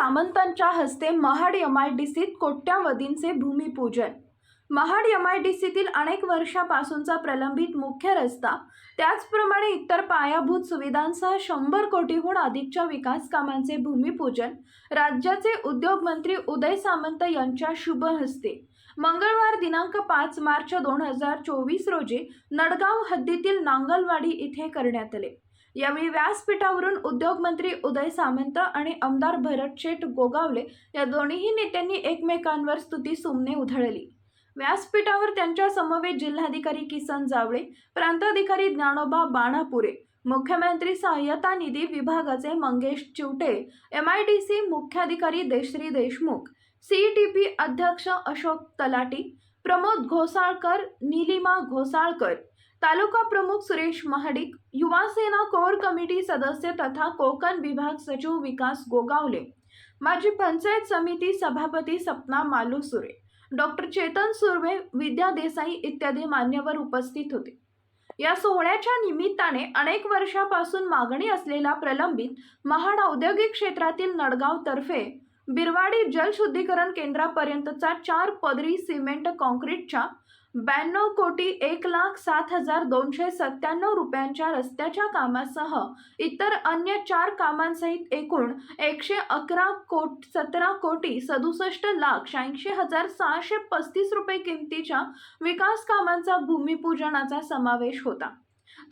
सामंतांच्या हस्ते Mahad M I D सीत कोट्यावधींचे भूमिपूजन. महाड एम आय डी सीतील अनेक वर्षापासूनचा प्रलंबित मुख्य रस्ता त्याचप्रमाणे इतर पायाभूत सुविधांसह शंभर कोटीहून अधिकच्या विकास कामांचे भूमिपूजन राज्याचे उद्योग मंत्री उदय सामंत यांच्या शुभ हस्ते. मंगळवार दिनांक पाच मार्च दोन हजार चोवीस रोजी नडगाव हद्दीतील नांगलवाडी इथे करण्यात आले. यावेळी व्यासपीठावरून उद्योगमंत्री उदय सामंत आणि आमदार भरत शेठ गोगावले या दोन्ही नेत्यांनी एकमेकांवर स्तुती सुमने उधळली. व्यासपीठावर त्यांच्या समवेत जिल्हाधिकारी किसन जावळे प्रांताधिकारी ज्ञानोबा बाणापुरे मुख्यमंत्री सहाय्यता निधी विभागाचे Mangesh Chivate M I D C मुख्याधिकारी देश्री देशमुख सीईटीपी अध्यक्ष अशोक तलाटी प्रमोद घोसाळकर निलिमा घोसाळकर तालुका प्रमुख सुरेश महाडिक युवासेना कोर कमिटी सदस्य तथा कोकण विभाग सचिव विकास गोगावले माजी पंचायत समिती सभापती सपना मालुसुरे डॉक्टर चेतन सुर्वे विद्या देसाई इत्यादी मान्यवर उपस्थित होते. या सोहळ्याच्या निमित्ताने अनेक वर्षापासून मागणी असलेला प्रलंबित महाड औद्योगिक क्षेत्रातील नडगाव तर्फे बिरवाडी जलशुद्धीकरण केंद्रापर्यंतचा चार पदरी सिमेंट कॉन्क्रीटच्या ब्याण्णव कोटी एक लाख सात हजार दोनशे सत्त्याण्णव रुपयांच्या रस्त्याच्या कामासह इतर अन्य चार कामांसहित एकूण एकशे अकरा कोट सतरा कोटी सदुसष्ट लाख शहाऐंशी हजार सहाशे पस्तीस रुपये किमतीच्या विकास कामांचा भूमिपूजनाचा समावेश होता.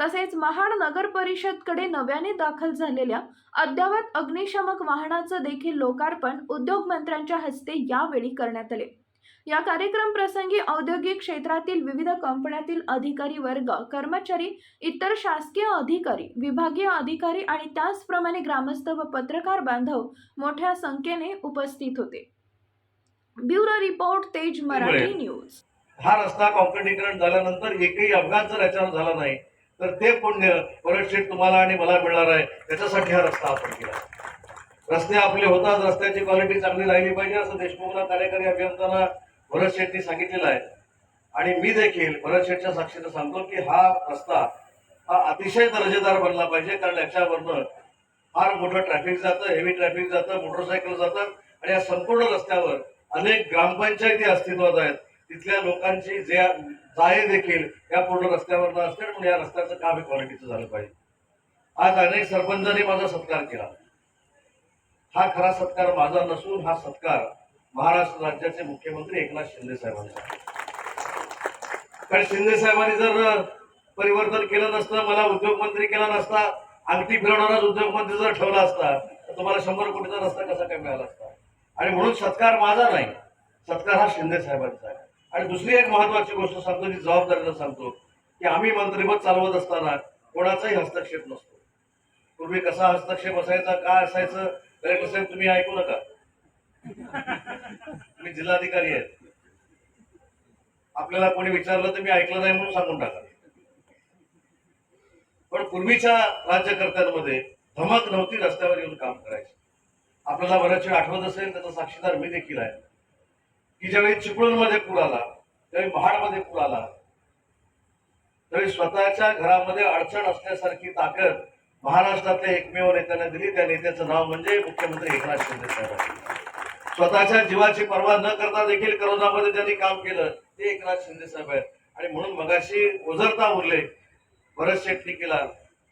तसेच महाड नगर परिषदकडे नव्याने दाखल झालेल्या अद्ययावत अग्निशमक वाहनाचं देखील लोकार्पण उद्योगमंत्र्यांच्या हस्ते यावेळी करण्यात आले. या कार्यक्रम प्रसंगी औद्योगिक क्षेत्रातील विविध कंपन्यातील अधिकारी वर्ग कर्मचारी इतर शासकीय अधिकारी विभागीय अधिकारी आणि त्याचप्रमाणे ग्रामस्थ व पत्रकार बांधव मोठ्या संख्येने उपस्थित होते. ब्युरो रिपोर्ट तेज मराठी न्यूज. हा रस्ता कॉन्क्रिटीकरण झाल्यानंतर एकही अपघात जर याच्यावर झाला नाही. तर ते पुण्य परतशीट तुम्हाला आणि मला मिळणार आहे. त्याच्यासाठी हा रस्ता आपण केला. रस्ते आपले होतात रस्त्याची क्वालिटी चांगली राहिली पाहिजे असं देशमुखला कार्यकारी अभियंताना भरत शेट्टी सांगितलेलं आहे. आणि मी देखील भरत शेठच्या साक्षीनं सांगतो की हा रस्ता हा अतिशय दर्जेदार बनला पाहिजे कारण याच्यावरनं फार मोठं ट्रॅफिक जातं हेवी ट्रॅफिक जातं मोटरसायकल जातं आणि या संपूर्ण रस्त्यावर अनेक ग्रामपंचायती अस्तित्वात आहेत. तिथल्या लोकांची जे जाळे देखील या पूर्ण रस्त्यावर असते म्हणून या रस्त्याचं काम हे क्वालिटीचं झालं पाहिजे. आज अनेक सरपंचांनी माझा सत्कार केला. हा खरा सत्कार माझा नसून हा सत्कार महाराष्ट्र राज्याचे मुख्यमंत्री एकनाथ शिंदे साहेबांचा कारण शिंदे साहेबांनी जर परिवर्तन केलं नसतं मला उद्योगमंत्री केला नसता अंगठी फिरवणाराच उद्योगमंत्री जर ठेवला असता तर तुम्हाला शंभर कोटीचा रस्ता कसा काय मिळाला असता? आणि म्हणून सत्कार माझा नाही सत्कार हा शिंदे साहेबांचा आहे. आणि दुसरी एक महत्वाची गोष्ट सांगतो जी जबाबदारीनं सांगतो की आम्ही मंत्रिपद चालवत असताना कोणाचाही हस्तक्षेप नसतो. पूर्वी कसा हस्तक्षेप असायचा काय असायचं कलेक्टर साहेब तुम्ही ऐकू नका. तुम्ही जिल्हाधिकारी आहेत. आपल्याला कोणी विचारलं तर मी ऐकलं नाही म्हणून सांगून टाका. पण पूर्वीच्या राज्यकर्त्यांमध्ये धमक नव्हती रस्त्यावर येऊन काम करायची. आपल्याला बऱ्याच वेळ आठवत असेल त्याचा साक्षीदार मी देखील आहे. की ज्यावेळी चिपळूणमध्ये पूर आला त्यावेळी महाडमध्ये पूर आला त्यावेळी स्वतःच्या घरामध्ये अडचण असल्यासारखी ताकद महाराष्ट्रातल्या एकमेव नेत्यांना दिली. त्या नेत्याचं नाव म्हणजे मुख्यमंत्री एकनाथ शिंदे साहेब. स्वतःच्या जीवाची पर्वा न करता देखील करोनामध्ये त्यांनी काम केलं. ते एकनाथ शिंदे साहेब आहेत. आणि म्हणून मगाशी ओझरता उरले. भरत शेट्टी केला.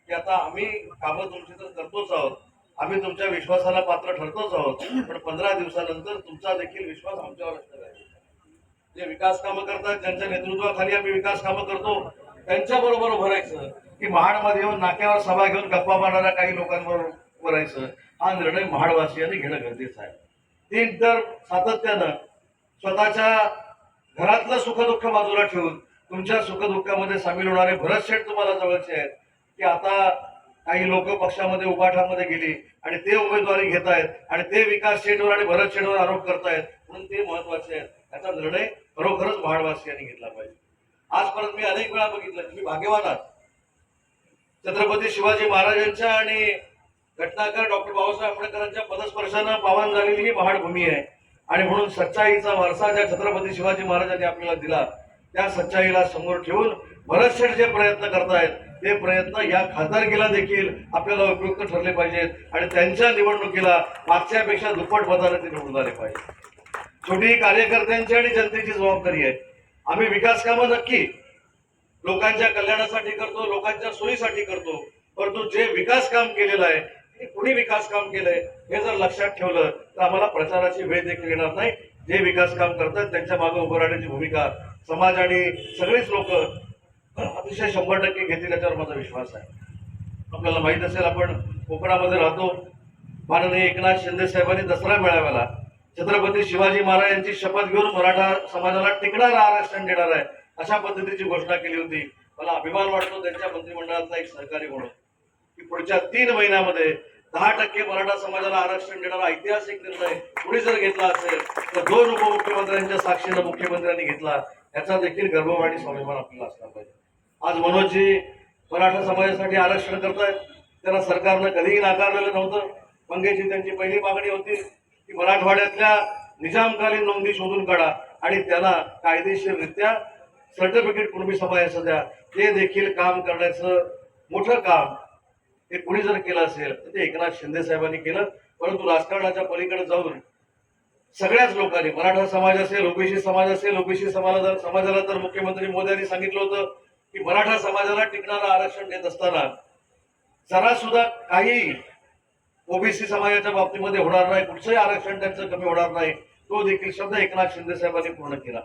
की आता आम्ही कामं तुमची तर करतोच आहोत. आम्ही तुमच्या विश्वासाला पात्र ठरतोच आहोत. पण पंधरा दिवसानंतर तुमचा देखील विश्वास आमच्यावर असणार आहे. जे विकास कामं करतात ज्यांच्या नेतृत्वाखाली आम्ही विकास कामं करतो त्यांच्या बरोबर उभं की महाडमध्ये येऊन नाक्यावर सभा घेऊन गप्पा मारणाऱ्या काही लोकांबरोबर भरायचं हा निर्णय महाडवासियांनी घेणं गरजेचं आहे. ते तर सातत्यानं स्वतःच्या घरातलं सुखदुःख बाजूला ठेवून तुमच्या सुखदुःखामध्ये सामील होणारे भरत शेठ तुम्हाला जवळचे आहेत की आता काही लोक पक्षामध्ये उपाठामध्ये गेली आणि ते उमेदवारी घेत आहेत आणि ते विकास शेठवर आणि भरत शेठवर आरोप करतायत म्हणून ते महत्त्वाचे आहेत. त्याचा निर्णय खरोखरच महाडवासियांनी घेतला पाहिजे. आजपर्यंत मी अनेक वेळा बघितलं तुम्ही भाग्यवान आहात. छत्रपती शिवाजी महाराजांच्या आणि घटनाकार डॉक्टर बाबासाहेब आंबेडकरांच्या पदस्पर्शानं पावन झालेली ही पहाडभूमी आहे. आणि म्हणून सच्चाईचा वारसा ज्या छत्रपती शिवाजी महाराजांनी आपल्याला दिला त्या सच्चाईला समोर ठेवून बरेचसे जे प्रयत्न करतायत ते प्रयत्न या खासदारकीला देखील आपल्याला उपयुक्त ठरले पाहिजेत. आणि त्यांच्या निवडणुकीला मागच्यापेक्षा दुप्पट मताने ते निवडून आले पाहिजे छोटी कार्यकर्त्यांची आणि जनतेची जबाबदारी आहे. आम्ही विकास कामं नक्की लोकांच्या कल्याणासाठी करतो लोकांच्या सोयीसाठी करतो. परंतु जे विकास काम केलेलं आहे ते कुणी विकास काम केलंय हे जर लक्षात ठेवलं तर आम्हाला प्रचाराची वेळ देखील येणार नाही. जे विकास काम करतात त्यांच्या मागे उभं राहण्याची भूमिका समाज आणि सगळेच लोक अतिशय शंभर टक्के घेतील याच्यावर माझा विश्वास आहे. आपल्याला माहीत असेल आपण कोकणामध्ये राहतो. माननीय एकनाथ शिंदे साहेबांनी दसरा मेळाव्याला छत्रपती शिवाजी महाराज यांची शपथ घेऊन मराठा समाजाला टिकणारा आरक्षण देणार आहे अशा पद्धतीची घोषणा केली होती. मला अभिमान वाटतो त्यांच्या मंत्रिमंडळातला एक सहकारी म्हणून. की पुढच्या तीन महिन्यामध्ये दहा टक्के मराठा समाजाला आरक्षण देणारा ऐतिहासिक निर्णय कुणी जर घेतला असेल तर दोन उपमुख्यमंत्र्यांच्या साक्षीनं मुख्यमंत्र्यांनी घेतला. याचा देखील गर्भवाडी स्वाभिमान आपल्याला असला पाहिजे. आज मनोजजी मराठा समाजासाठी आरक्षण करतायत. त्यांना सरकारनं कधीही नाकारलेलं नव्हतं. मंगेशजी त्यांची पहिली मागणी होती. मराठवाड्यातल्या निजामकालीन नोंदी शोधून काढा आणि त्याला कायदेशीररित्या सर्टिफिकेट कुणबी समाजाचं द्या ते देखील काम करण्याचं मोठं काम हे कुणी जर केलं असेल तर ते एकनाथ शिंदे साहेबांनी केलं. परंतु राजकारणाच्या पलीकडे जाऊन सगळ्याच लोकांनी मराठा समाज असेल ओबीसी समाज असेल ओबीसी समाजाला समाजाला तर मुख्यमंत्री मोदी सांगितलं होतं की मराठा समाजाला टिकणारं आरक्षण देत असताना जरा सुद्धा काही ओबीसी समाजाच्या बाबतीमध्ये होणार नाही कुठचंही आरक्षण त्यांचं कमी होणार नाही तो देखील शब्द एकनाथ शिंदे साहेबांनी पूर्ण केला.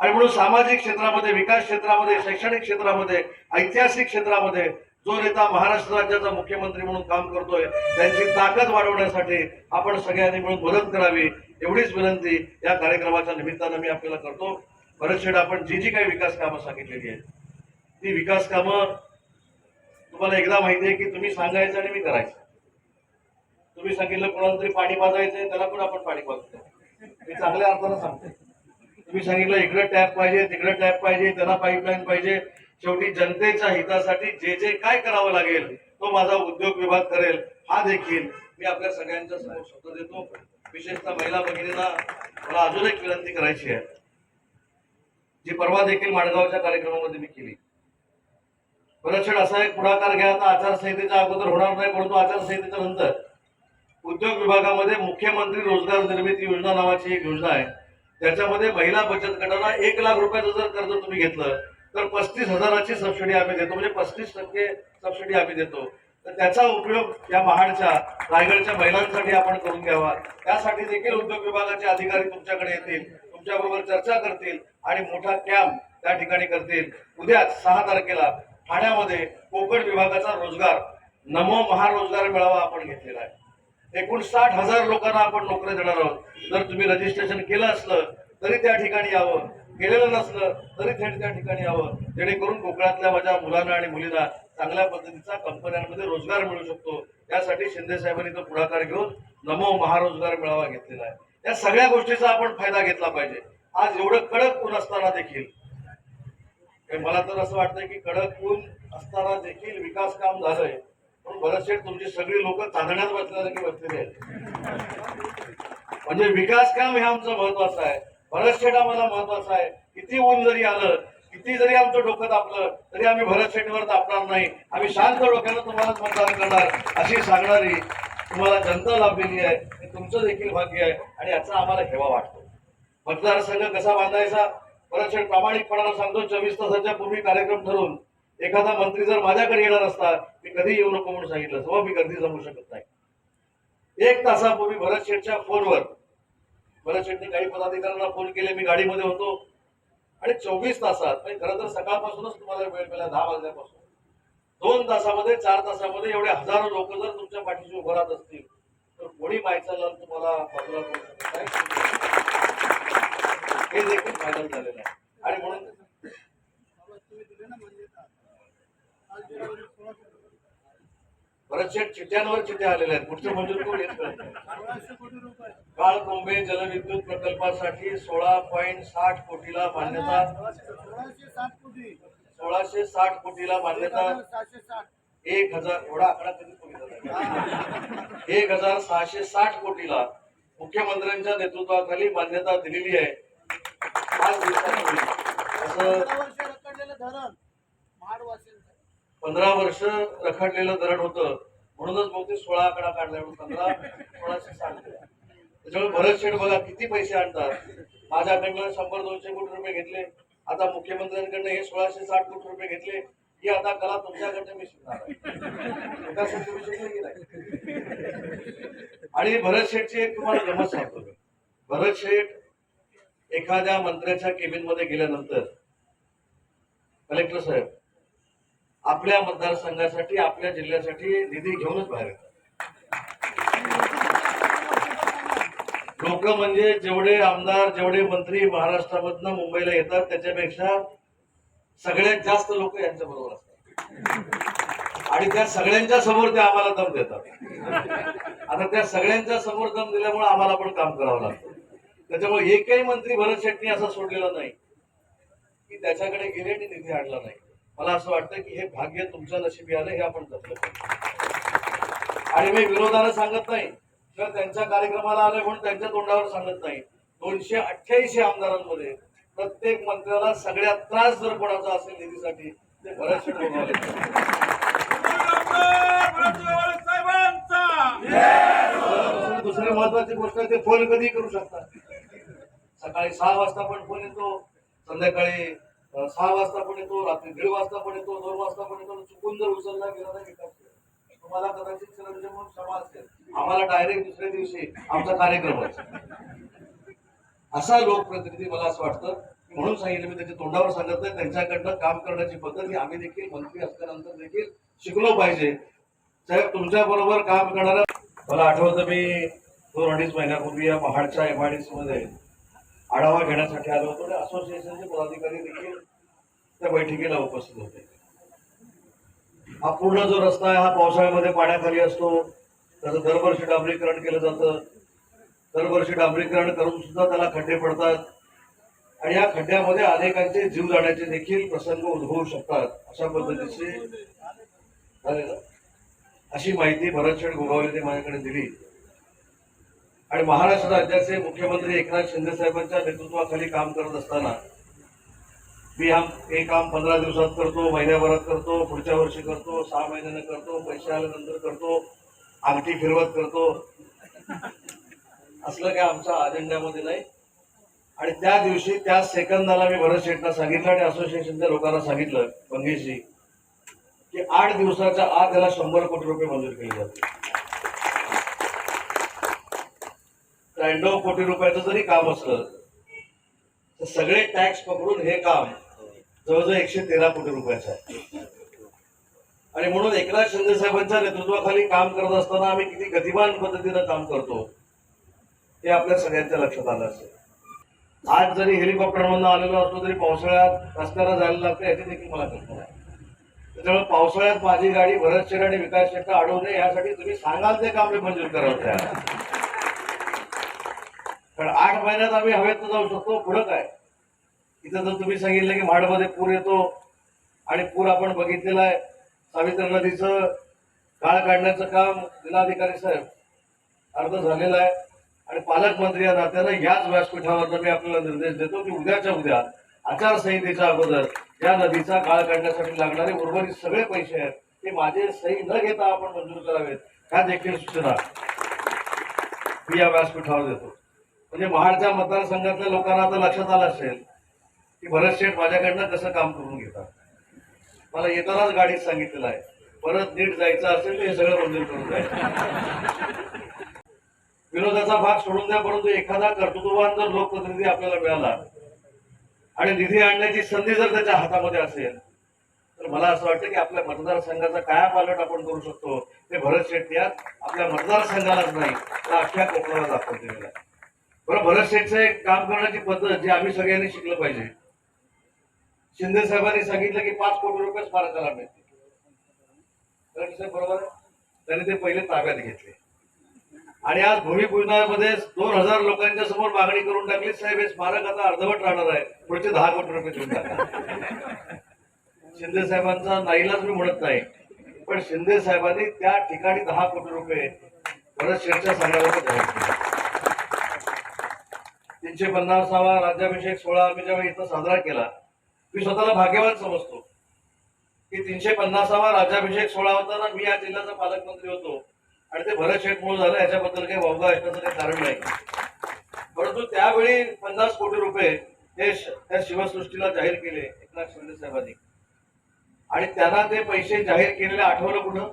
आणि म्हणून सामाजिक क्षेत्रामध्ये विकास क्षेत्रामध्ये शैक्षणिक क्षेत्रामध्ये ऐतिहासिक क्षेत्रामध्ये जो नेता महाराष्ट्र राज्याचा मुख्यमंत्री म्हणून काम करतोय त्यांची ताकद वाढवण्यासाठी आपण सगळ्यांनी मिळून मदत करावी एवढीच विनंती या कार्यक्रमाच्या निमित्तानं मी आपल्याला करतो. भरतशेठ आपण जी जी काही विकास कामं सांगितलेली आहेत ती विकास कामं तुम्हाला एकदा माहिती आहे की तुम्ही सांगायचं आणि मी करायचं. तुम्ही सांगितलं कोणाला तरी पाणी पाजायचंय त्याला पण आपण पाणी पाजतोय मी चांगल्या अर्थानं सांगते. तुम्ही सांगितलं इकडे टॅप पाहिजे तिकडे टॅप पाहिजे त्याला पाईपलाईन पाहिजे. शेवटी जनतेच्या हितासाठी जे जे काय करावं लागेल तो माझा उद्योग विभाग करेल हा देखील मी आपल्या सगळ्यांच्या समोर शब्द देतो. विशेषतः महिला भगिनींना मला अजून एक विनंती करायची आहे. जी परवा देखील माणगावच्या कार्यक्रमामध्ये मी केली. बरेचशे असा एक पुढाकार घ्या आता आचारसंहितेच्या अगोदर होणार नाही परंतु आचारसंहितेच्या नंतर उद्योग विभागामध्ये मुख्यमंत्री रोजगार निर्मिती योजना नावाची एक योजना आहे. त्याच्यामध्ये महिला बचत गटाला एक लाख रुपयाचं जर कर्ज तुम्ही घेतलं तर पस्तीस हजाराची सबसिडी आम्ही देतो. म्हणजे पस्तीस टक्के सबसिडी आम्ही देतो. तर त्याचा उपयोग या महाडच्या रायगडच्या महिलांसाठी आपण करून घ्यावा. त्यासाठी देखील उद्योग विभागाचे अधिकारी तुमच्याकडे येतील तुमच्याबरोबर चर्चा करतील आणि मोठा कॅम्प त्या ठिकाणी करतील. उद्या सहा तारखेला ठाण्यामध्ये कोकण विभागाचा रोजगार नमो महारोजगार मेळावा आपण घेतलेला आहे. एकूण साठ हजार लोकांना आपण नोकऱ्या देणार आहोत. जर तुम्ही रजिस्ट्रेशन केलं असलं तरी त्या ठिकाणी यावं. केलेलं नसलं तरी थेट त्या ठिकाणी यावं. जेणेकरून कोकणातल्या माझ्या मुलांना आणि मुलींना चांगल्या पद्धतीचा कंपन्यांमध्ये रोजगार मिळू शकतो. त्यासाठी शिंदे साहेबांनी तो पुढाकार घेऊन नमो महारोजगार मेळावा घेतलेला आहे. या सगळ्या गोष्टीचा आपण फायदा घेतला पाहिजे. आज एवढं कडक ऊन असताना देखील मला तर असं वाटतंय की कडक ऊन असताना देखील विकास काम झालंय. पण बरेचसे तुमची सगळी लोक चांदण्यात बसल्यासारखी बसलेली आहेत. म्हणजे विकास काम हे आमचं महत्वाचं आहे. भरतशेठ आम्हाला महत्वाचं आहे. किती ऊन जरी आलं किती जरी आमचं डोकं तापलं तरी आम्ही भरतशेठवर तापणार नाही. आम्ही शांत डोक्यानं तुम्हालाच मतदान करणार. अशी सांगणारी तुम्हाला जनता लाभलेली आहे. हे तुमचं देखील भाग्य आहे आणि याचा आम्हाला हेवा वाटतो. मतदारसंघ कसा बांधायचा? भरतशेठ प्रामाणिकपणानं सांगतो चोवीस तासाच्या पूर्वी कार्यक्रम ठरवून एखादा मंत्री जर माझ्याकडे येणार असता मी कधी येऊ नको म्हणून सांगितलं तेव्हा मी कधी जमू शकत नाही. एक तासापूर्वी भरत शेठच्या फोनवर भरत शेठने काही पदाधिकाऱ्यांना फोन केले मी गाडीमध्ये होतो. आणि चोवीस तासात म्हणजे खरं तर सकाळपासूनच तुम्हाला वेळ मिळाला दहा वाजल्यापासून. दोन तासामध्ये चार तासामध्ये एवढे हजारो लोक जर तुमच्या पाठीशी उभं राहत असतील तर कोणी मायचा तुम्हाला बाजूला करू शकत नाही. हे देखील फायनल झालेलं आहे. आणि म्हणून बरेचशे चिठ्ठ्यांवर चिठ्ठ्या आलेल्या आहेत. पुढचं मजूर कोण येत काळ कोंबे जलविद्युत प्रकल्पासाठी सोळा पॉईंट साठ कोटीला मान्यता. सोळाशे साठ कोटीला मान्यता. एक हजार एवढा आकडा कधी एक हजार सहाशे साठ कोटीला मुख्यमंत्र्यांच्या नेतृत्वाखाली मान्यता दिलेली आहे. पाच दिवसांपूर्वी. असं धरण महाड पंधरा वर्ष रखडलेलं धरण होतं. म्हणूनच मग ते सोळा आकडा काढला म्हणून पंधरा सोळाशे साठ त्याच्यामुळे भरत शेठ बघा किती पैसे आणतात. माझ्याकडनं शंभर दोनशे कोटी रुपये घेतले. आता मुख्यमंत्र्यांकडनं हे सोळाशे साठ कोटी रुपये घेतले. ही आता कला तुमच्याकडनं मी शिकणार आणि भरत शेठची एक तुम्हाला गमत सांगतो. भरत शेठ एखाद्या मंत्र्याच्या केबिनमध्ये गेल्यानंतर कलेक्टर साहेब आपल्या मतदारसंघासाठी आपल्या जिल्ह्यासाठी निधी घेऊनच बाहेर येतात. लोक म्हणजे जेवढे आमदार जेवढे मंत्री महाराष्ट्रामधनं मुंबईला येतात त्याच्यापेक्षा सगळ्यात जास्त लोक यांच्या बरोबर असतात. आणि त्या सगळ्यांच्या समोर ते आम्हाला दम देतात. आता त्या सगळ्यांच्या समोर दम दिल्यामुळे आम्हाला पण काम करावं लागतं. त्याच्यामुळे एकही मंत्री भरत शेट्टी असा सोडलेला नाही. की त्याच्याकडे गेले आणि निधी आणला नाही. मला असं वाटतं की हे भाग्य तुमच्या नशिबी आलं हे आपण जपलं पाहिजे. आणि मी विरोधाला सांगत नाही. किंवा त्यांच्या कार्यक्रमाला आले म्हणून त्यांच्या तोंडावर सांगत नाही. दोनशे अठ्ठ्याऐंशी आमदारांमध्ये प्रत्येक मंत्र्याला सगळ्यात त्रास जर कोणाचा असेल निधीसाठी ते बऱ्याचशे बोलवाले दुसरी दुसरी महत्वाची गोष्ट आहे ते फोन कधी करू शकतात. सकाळी सहा वाजता पण फोन येतो. संध्याकाळी सहा वाजता पण येतो रात्री दीड वाजता पण येतो दोन वाजता पण येतो चुकून जर उचलला गेला नाही विकास तुम्हाला कदाचित चिरंजीव म्हणून क्षमा असेल. आम्हाला डायरेक्ट दुसऱ्या दिवशी आमचा कार्यक्रम असा लोकप्रतिनिधी मला असं वाटतं. की म्हणून सांगितलं मी त्याच्या तोंडावर सांगत नाही. त्यांच्याकडनं काम करण्याची पद्धत ही आम्ही देखील मंत्री असल्यानंतर देखील शिकलो पाहिजे. साहेब तुमच्या बरोबर काम करणारा मला आठवतं मी दोन अडीच महिन्यापूर्वी या महाडच्या एमआयडीसी मध्ये आढावा घेण्यासाठी आलो होतो आणि असोसिएशनचे पदाधिकारी देखील त्या बैठकीला उपस्थित होते. हा पूर्ण जो रस्ता आहे हा पावसाळ्यामध्ये पाण्याखाली असतो. त्याचं दरवर्षी डांबरीकरण केलं जातं. दरवर्षी डांबरीकरण करून सुद्धा त्याला खड्डे पडतात. आणि या खड्ड्यामध्ये अनेकांचे जीव जाण्याचे देखील प्रसंग उद्भवू शकतात अशा पद्धतीचे झाले अशी माहिती भरतशेठ गोगावलेने माझ्याकडे दिली. आणि महाराष्ट्र राज्याचे मुख्यमंत्री एकनाथ शिंदे साहेबांच्या नेतृत्वाखाली काम करत असताना मी हा हे काम पंधरा दिवसात करतो महिन्याभरात करतो पुढच्या वर्षी करतो सहा महिन्यानं करतो पैसे आल्यानंतर करतो अंगठी फिरवत करतो. असलं काय आमच्या अजेंड्यामध्ये नाही. आणि त्या दिवशी त्या सेकंदाला मी भरत शेठना सांगितलं आणि असोसिएशनच्या लोकांना सांगितलं पंगेशी की आठ दिवसाच्या आत त्याला शंभर कोटी रुपये मंजूर केले जातील. त्र्याण्णव कोटी रुपयाचं जरी काम असलं तर सगळे टॅक्स पकडून हे काम जवळजवळ एकशे तेरा कोटी रुपयाचं आहे. आणि म्हणून एकनाथ शिंदे साहेबांच्या नेतृत्वाखाली काम करत असताना आम्ही किती गतिमान पद्धतीनं काम करतो हे आपल्या सगळ्यांच्या लक्षात आलं असेल. आज जरी हेलिकॉप्टरमधून आलेलो असलो तरी पावसाळ्यात रस्त्याला जायला लागतं याची देखील मला कल्पना आहे. त्याच्यामुळे पावसाळ्यात माझी गाडी भरत शेठ आणि विकास शेठ अडवू नये यासाठी तुम्ही सांगाल ते काम मंजूर करावं त्या कारण आठ महिन्यात आम्ही हवेत जाऊ शकतो पुढं काय? इथं जर तुम्ही सांगितलं की म्हाडमध्ये पूर येतो आणि पूर आपण बघितलेला आहे. सावित्री नदीचं काळ काढण्याचं काम जिल्हाधिकारी साहेब अर्ध झालेलं आहे. आणि पालकमंत्री या नात्यानं याच व्यासपीठावर मी आपल्याला निर्देश देतो की उद्याच्या उद्या आचारसंहितेच्या अगोदर या नदीचा काळ काढण्यासाठी लागणारे उर्वरित सगळे पैसे आहेत ते माझे सही न घेता आपण मंजूर करावेत. ह्या देखील सूचना मी या व्यासपीठावर देतो. म्हणजे महाडच्या मतदारसंघातल्या लोकांना आता लक्षात आलं असेल की भरत शेठ माझ्याकडनं कसं काम करून घेतात. मला येतानाच गाडीत सांगितलेलं आहे परत नीट जायचं असेल तर हे सगळं मंजूर करून जायचं विरोधाचा भाग सोडून द्या परंतु एखादा कर्तृत्ववान जर लोकप्रतिनिधी आपल्याला मिळाला आणि निधी आणण्याची संधी जर त्याच्या हातामध्ये असेल तर मला असं वाटतं की आपल्या मतदारसंघाचा काय पालट आपण करू शकतो ते भरत शेट्टी आज आपल्या मतदारसंघालाच नाही तर अख्ख्या कोकणाला दाखवून दिलेलं आहे. बरं भरत शेठचं एक काम करण्याची पद्धत जी आम्ही सगळ्यांनी शिकलं पाहिजे. शिंदे साहेबांनी सांगितलं की पाच कोटी रुपये स्मारकाला मिळतील. बरोबर आहे? त्यांनी ते पहिले ताब्यात घेतले. आणि आज भूमिपूजनामध्ये दोन हजार लोकांच्या समोर मागणी करून टाकली साहेब हे स्मारक आता अर्धवट राहणार आहे. पुढचे दहा कोटी रुपये देऊन टाका. शिंदे साहेबांचा नाईलाच मी म्हणत नाही पण शिंदे साहेबांनी त्या ठिकाणी दहा कोटी रुपये परत शेठच्या संघावर तीनशे पन्नासावा राज्याभिषेक सोहळा आम्ही जेव्हा इथं साजरा केला मी स्वतःला भाग्यवान समजतो. की तीनशे पन्नासावा राज्याभिषेक सोहळा होता ना मी या जिल्ह्याचा पालकमंत्री होतो. आणि ते भरत शेठमुळे झालं याच्याबद्दल काही वावगा असण्याचं काही कारण नाही. परंतु त्यावेळी पन्नास कोटी रुपये हे त्या शिवसृष्टीला जाहीर केले एकनाथ शिंदे साहेबांनी. आणि त्यांना ते पैसे जाहीर केलेले आठवलं कुठं?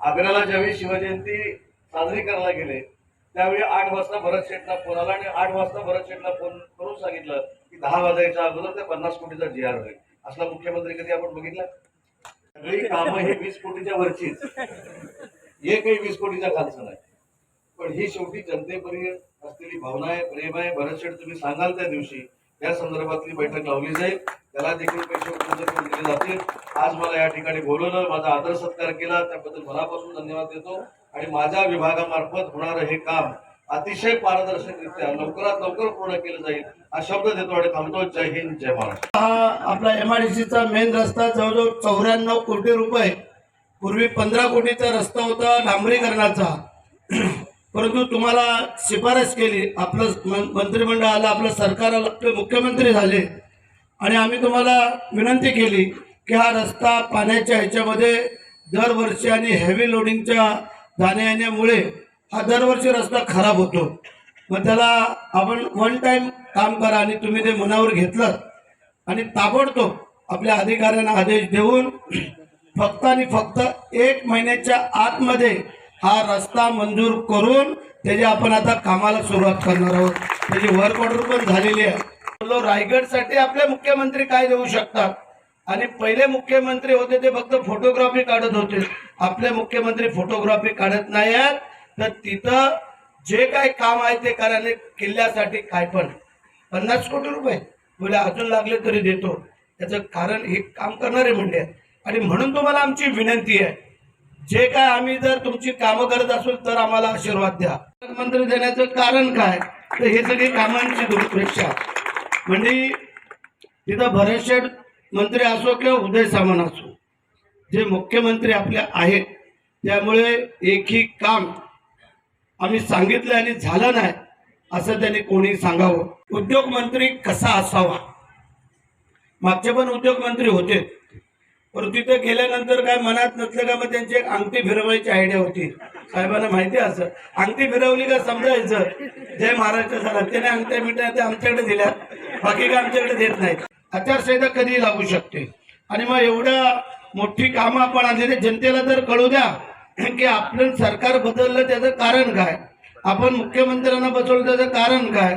आग्र्याला ज्यावेळी शिवजयंती साजरी करायला गेले त्यावेळी आठ वाजता भरत शेठला फोन आला आणि आठ वाजता भरत शेठला फोन करून सांगितलं की दहा वाजायच्या अगोदर ते पन्नास कोटीचा जी आर होईल. असला मुख्यमंत्री कधी आपण बघितला? सगळी कामं ही वीस कोटीच्या वरचीच. हे काही वीस कोटीच्या खालचं नाही. पण ही शेवटी जनतेपर्यंत असलेली भावना आहे प्रेम आहे. भरत शेठ तुम्ही सांगाल त्या दिवशी. या संदर्भातली बैठक लावली जाईल. त्याला देखील पैसे उपलब्ध करून दिले जातील. आज मला या ठिकाणी बोलवलं माझा आदर सत्कार केला. त्याबद्दल मनापासून धन्यवाद देतो. आणि माझ्या विभागामार्फत होणारं हे काम अतिशय पारदर्शकरित्या लवकरात लवकर पूर्ण केलं जाईल हा शब्द देतो आणि थांबतो. जय हिंद जय महाराष्ट्र. हा आपला एमआयडीसीचा मेन रस्ता जवळजवळ चौऱ्याण्णव कोटी रुपये. पूर्वी पंधरा कोटीचा रस्ता होता डांबरीकरणाचा. परंतु तुम्हाला शिफारस केली. आपलं म- मंत्रिमंडळ आलं आपलं सरकार आलं आपले मुख्यमंत्री झाले. आणि आम्ही तुम्हाला विनंती केली की हा रस्ता पाण्याच्या ह्याच्यामध्ये दरवर्षी आणि हेवी लोडिंगच्या जाण्या येण्यामुळे हा दरवर्षी रस्ता खराब होतो. मग त्याला आपण वन टाइम काम करा आणि तुम्ही ते मनावर घेतलं आणि ताबडतोब आपल्या अधिकाऱ्यांना आदेश देऊन फक्त आणि फक्त एक महिन्याच्या आतमध्ये हा रस्ता मंजूर करून त्याची आपण आता कामाला सुरुवात करणार आहोत. त्याची वर्क ऑर्डर पण झालेली आहे. रायगडसाठी आपले मुख्यमंत्री काय देऊ शकतात? आणि पहिले मुख्यमंत्री होते ते फक्त फोटोग्राफी काढत होते. आपले मुख्यमंत्री फोटोग्राफी काढत नाही आहेत तर तिथं जे काय काम आहे ते करायला किल्ल्यासाठी काय पण. पन्नास कोटी रुपये. बोले अजून लागले तरी देतो. त्याचं कारण हे काम करणारे म्हणले आणि म्हणून तुम्हाला आमची विनंती आहे. जे काय आम्ही जर तुमची कामं करत असू तर आम्हाला आशीर्वाद द्या. मंत्री देण्याचं कारण काय? तर हे सगळी कामांची दुरुपेक्षा म्हणजे तिथं भरतशेठ मंत्री असो किंवा उदय सामान असो जे मुख्यमंत्री आपल्या आहेत त्यामुळे एकही काम आम्ही सांगितलं आणि झालं नाही असं त्यांनी कोणी सांगावं. उद्योग मंत्री कसा असावा? मागचे पण उद्योग मंत्री होते. परंतु तिथे गेल्यानंतर काय मनात नसलं का मग त्यांची एक अंगठी फिरवायची आयडिया होती. साहेबांना माहिती असं. अंगठी फिरवली का समजायचं? जय महाराष्ट्र झाला. त्याने अंगठ्या मिठ्या त्या आमच्याकडे दिल्या. बाकी काय आमच्याकडे देत नाहीत. आचारसंहिता कधी लागू शकते. आणि मग एवढ्या मोठी कामं आपण आणलेली जनतेला तर कळू द्या की आपलं सरकार बदललं त्याचं कारण काय? आपण मुख्यमंत्र्यांना बसवलं त्याचं कारण काय?